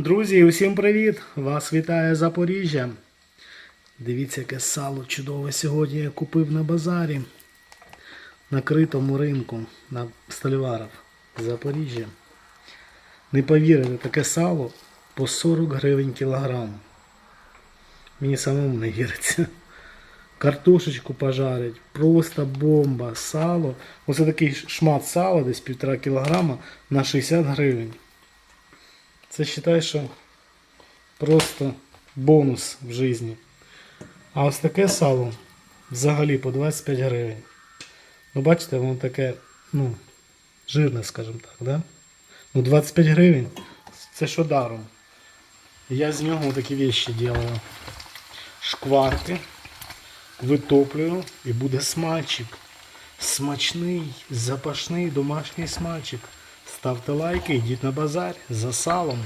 Друзі, усім привіт! Вас вітає Запоріжжя. Дивіться, яке сало чудове сьогодні я купив на базарі. На критому ринку на Стальваров Запоріжжя. Не повірите, таке сало по 40 гривень кілограм. Мені самому не віриться. Картошечку пожарить, просто бомба, сало. Оце такий шмат сала, десь півтора кілограма на 60 гривень. Це вважаю, що просто бонус в житті. А ось таке сало взагалі по 25 гривень. Ну, бачите, воно таке, ну, жирне, скажімо так, да? Ну, 25 гривень це що даром. Я з нього такі вещи делаю. Шкварки витоплюю і буде смальчик. Смачний, запашний домашній смальчик. Ставте лайки, йдіть на базар за салом.